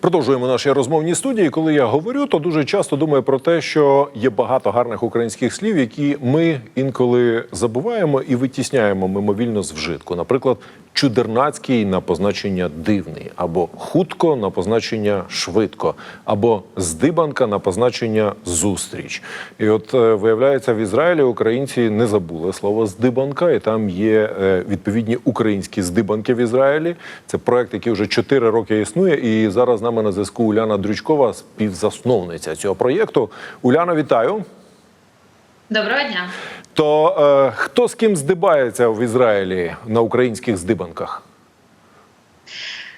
Продовжуємо наші розмовні студії. Коли я говорю, то дуже часто думаю про те, що є багато гарних українських слів, які ми інколи забуваємо і витісняємо мимовільно з вжитку. Наприклад, чудернацький на позначення дивний, або хутко на позначення швидко, або здибанка на позначення зустріч. І от е, виявляється, в Ізраїлі українці не забули слово здибанка, і там є е, відповідні українські здибанки в Ізраїлі. Це проект, який вже 4 роки існує. І зараз з нами на зв'язку Уляна Дрючкова, співзасновниця цього проєкту. Уляна, вітаю. Доброго дня. То е, хто з ким здибається в Ізраїлі на українських здибанках?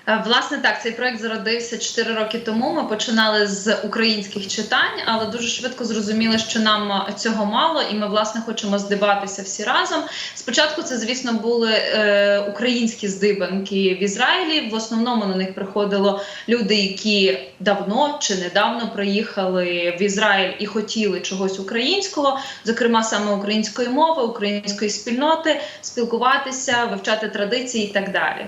Е, Власне, так, цей проект зародився 4 роки тому. Ми починали з українських читань, але дуже швидко зрозуміли, що нам цього мало, і ми власне хочемо здибатися всі разом. Спочатку це, звісно, були е, українські здибанки в Ізраїлі. В основному на них приходило люди, які давно чи недавно приїхали в Ізраїль і хотіли чогось українського, зокрема саме української мови, української спільноти, спілкуватися, вивчати традиції і так далі.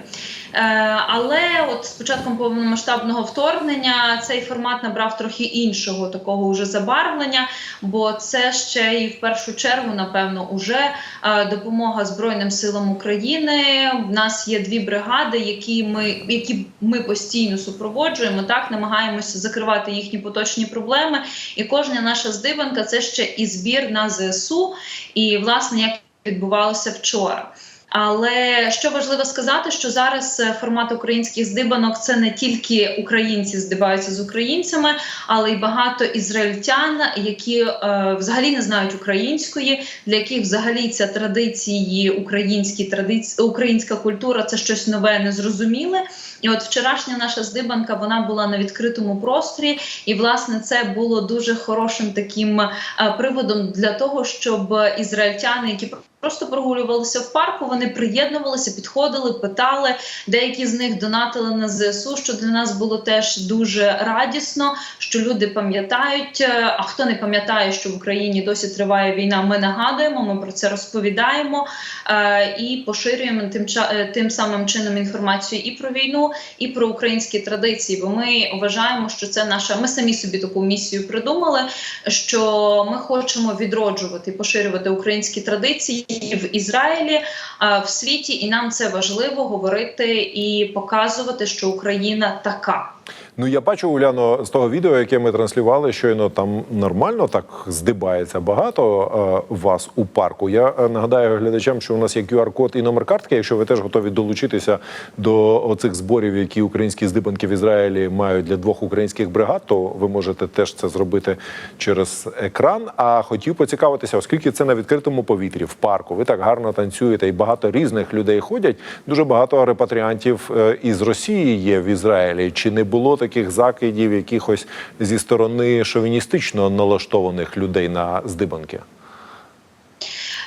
Е, але от з початком повномасштабного вторгнення цей формат набрав трохи іншого такого уже забарвлення, бо це ще і в першу чергу, напевно, уже е, допомога Збройним силам України. В нас є дві бригади, які ми які ми постійно супроводжуємо. Так намагаємося закривати їхні поточні проблеми. І кожна наша здибанка це ще і збір на ЗСУ, і власне як відбувалося вчора. Але що важливо сказати, що зараз е, формат українських здибанок це не тільки українці здибаються з українцями, але й багато ізраїльтян, які е, взагалі не знають української, для яких взагалі ця традиції, українські традиції, українська культура це щось нове, незрозуміле. І от вчорашня наша здибанка вона була на відкритому просторі, і власне це було дуже хорошим таким е, приводом для того, щоб ізраїльтяни, які Просто прогулювалися в парку, вони приєднувалися, підходили, питали. Деякі з них донатили на ЗСУ, що для нас було теж дуже радісно, що люди пам'ятають. е, А хто не пам'ятає, що в Україні досі триває війна, ми нагадуємо, ми про це розповідаємо е, і поширюємо тим е, тим самим чином інформацію і про війну, і про українські традиції. Бо ми вважаємо, що це наша. Ми самі собі таку місію придумали, що ми хочемо відроджувати і поширювати українські традиції в Ізраїлі, а, в світі, і нам це важливо говорити і показувати, що Україна така. Ну я бачу Уляно з того відео, яке ми транслювали, щойно там нормально так здибається багато е, вас у парку. Я е, нагадаю глядачам, що у нас є QR-код і номер картки. Якщо ви теж готові долучитися до оцих зборів, які українські здибанки в Ізраїлі мають для двох українських бригад, то ви можете теж це зробити через екран. А хотів поцікавитися, оскільки це на відкритому повітрі в парку. Ви так гарно танцюєте, і багато різних людей ходять. Дуже багато репатріантів е, із Росії є в Ізраїлі. Чи не було таких закидів якихось зі сторони шовіністично налаштованих людей на здибанки?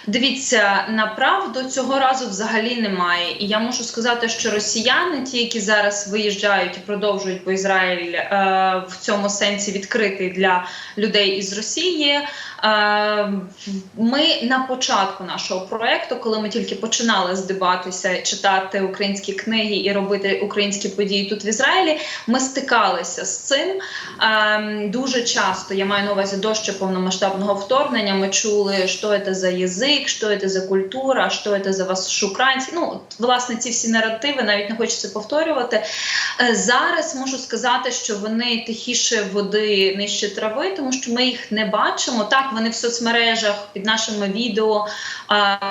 Дивіться, направду цього разу взагалі немає. І я можу сказати, що росіяни, ті, які зараз виїжджають і продовжують, бо Ізраїль е, в цьому сенсі відкритий для людей із Росії. Е, ми на початку нашого проекту, коли ми тільки починали здибатися, читати українські книги і робити українські події тут в Ізраїлі, ми стикалися з цим е, дуже часто. Я маю на увазі до ще повномасштабного вторгнення. Ми чули, що це за язик, що це за культура, що це за вас українці. Ну власне, ці всі наративи навіть не хочеться повторювати. Е, Зараз можу сказати, що вони тихіше води нижче трави, тому що ми їх не бачимо. Так, вони в соцмережах під нашими відео,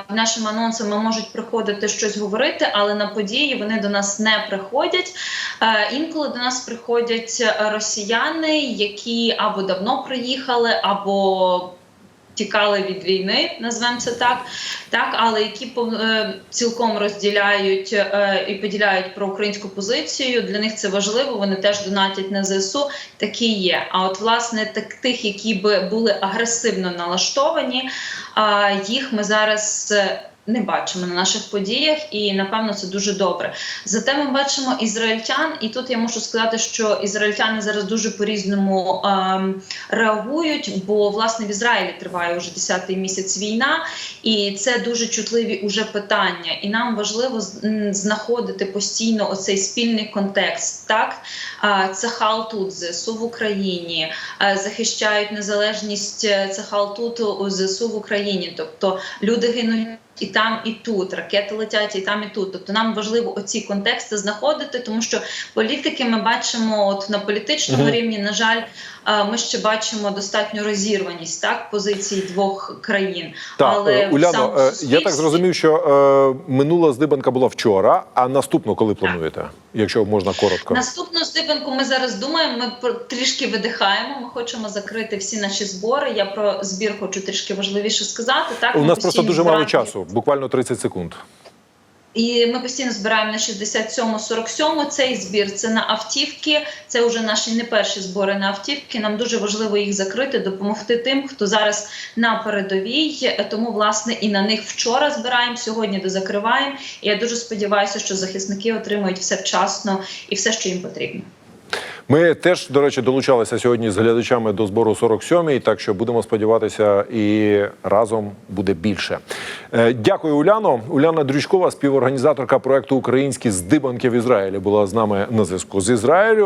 під нашими анонсами можуть приходити щось говорити, але на події вони до нас не приходять. Е, Інколи до нас приходять росіяни, які або давно приїхали, або тікали від війни, назвемо це так, так, але які е, цілком розділяють е, і поділяють про українську позицію. Для них це важливо. Вони теж донатять на ЗСУ. Такі є. А от власне так тих, які би були агресивно налаштовані, їх ми зараз. Не бачимо на наших подіях, і напевно це дуже добре. Зате ми бачимо ізраїльтян, і тут я мушу сказати, що ізраїльтяни зараз дуже по-різному ем, реагують, бо власне в Ізраїлі триває вже 10-й місяць війна, і це дуже чутливі уже питання. І нам важливо знаходити постійно оцей спільний контекст. Так А, Цахал тут ЗСУ в Україні захищають незалежність е, Цахал тут у ЗСУ в Україні. Тобто люди гинуть. І там, і тут ракети летять, і там, і тут. Тобто нам важливо оці контексти знаходити, тому що політики ми бачимо, от на політичному Мгм. рівні, на жаль, ми ще бачимо достатню розірваність так позицій двох країн. Так, Але е, Уляно, сам е, я так зрозумів, що е, минула здибанка була вчора, а наступну коли плануєте? Якщо можна коротко. Наступну здибанку ми зараз думаємо. Ми трішки видихаємо. Ми хочемо закрити всі наші збори. Я про збір хочу трішки важливіше сказати. Так У нас просто дуже мало часу, буквально 30 секунд. І ми постійно збираємо на 67-47 цей збір. Це на автівки. Це вже наші не перші збори на автівки. Нам дуже важливо їх закрити, допомогти тим, хто зараз на передовій. Тому власне і на них вчора збираємо, сьогодні дозакриваємо. І я дуже сподіваюся, що захисники отримують все вчасно і все, що їм потрібно. Ми теж, до речі, долучалися сьогодні з глядачами до збору 47-й, так що будемо сподіватися, і разом буде більше. Е, Дякую, Уляно. Уляна Дрючкова, співорганізаторка проекту Українські здибанки в Ізраїлі, була з нами на зв'язку з Ізраїлю.